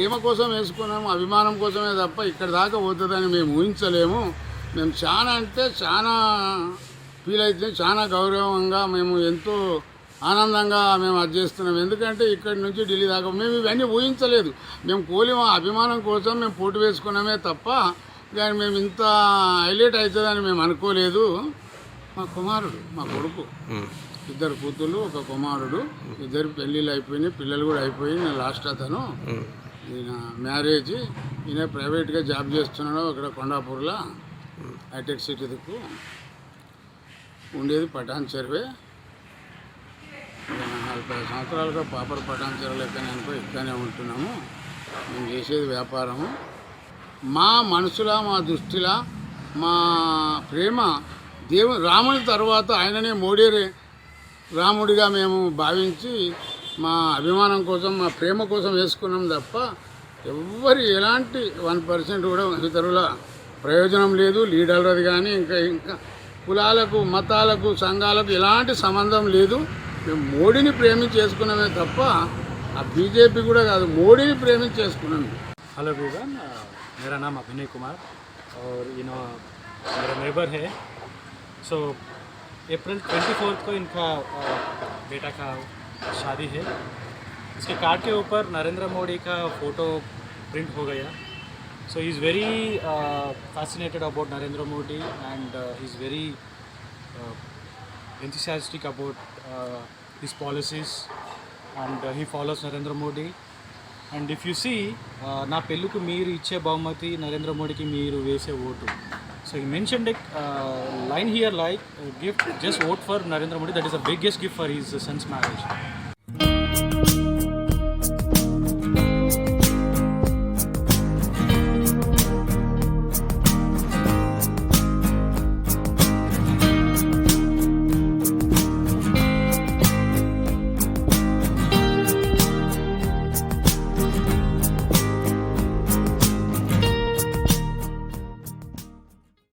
ప్రేమ కోసం వేసుకున్నాము అభిమానం కోసమే తప్ప ఇక్కడ దాకా పోతుందని మేము ఊహించలేము. మేము చాలా అంటే చాలా ఫీల్ అయితే చాలా గౌరవంగా మేము ఎంతో ఆనందంగా మేము అది చేస్తున్నాం. ఎందుకంటే ఇక్కడి నుంచి ఢిల్లీ దాకా మేము ఇవన్నీ ఊహించలేదు. మేము కోలి మా అభిమానం కోసం మేము పోటీ వేసుకున్నామే తప్ప కానీ మేము ఇంత హైలైట్ అవుతుందని మేము అనుకోలేదు. మా కుమారుడు మా కొడుకు ఇద్దరు కూతుళ్ళు ఒక కుమారుడు ఇద్దరు పెళ్ళిళ్ళు అయిపోయినాయి పిల్లలు కూడా అయిపోయి నేను లాస్ట్ అతను. ఈయన మ్యారేజ్ ఈయన ప్రైవేట్గా జాబ్ చేస్తున్నాడు అక్కడ కొండాపూర్లో హైటెక్ సిటీ దిక్కు ఉండేది పటాన్ చెరువే నలభై సంవత్సరాలుగా పాపర్ పటాన్ చెరువులు లెక్కనే ఇక్కడనే ఉంటున్నాము. మేము చేసేది వ్యాపారము. మా మనసులా మా దృష్టిలా మా ప్రేమ దేవు రాముని తర్వాత ఆయననే మోడేరే. రాముడిగా మేము భావించి మా అభిమానం కోసం మా ప్రేమ కోసం వేసుకున్నాం తప్ప ఎవ్వరి ఎలాంటి వన్ పర్సెంట్ కూడా ఇతరుల ప్రయోజనం లేదు లీడర్లది కానీ ఇంకా ఇంకా కులాలకు మతాలకు సంఘాలకు ఎలాంటి సంబంధం లేదు మేము మోడీని ప్రేమించి చేసుకున్నామే తప్ప ఆ బీజేపీ కూడా కాదు మోడీని ప్రేమించి చేసుకున్నాం हेलो एवरीवन मेरा नाम अभिनय कुमार और यू नो मेरा नेबर है सो अप्रैल ट्वेंटी फोर्थ को इनका अ, बेटा का शादी है इसके कार्ड के ऊपर नरेंद्र मोदी का फ़ोटो प्रिंट हो गया so he is very fascinated about Narendra Modi and he is very enthusiastic about uh, his policies and uh, he follows Narendra Modi. And if you see నా పెళ్ళికి మీరు ఇచ్చే బహుమతి నరేంద్ర మోడీకి మీరు వేసే vote So he mentioned a uh, line here like uh, gift just vote for Narendra Modi. That is the biggest gift for his uh, son's marriage.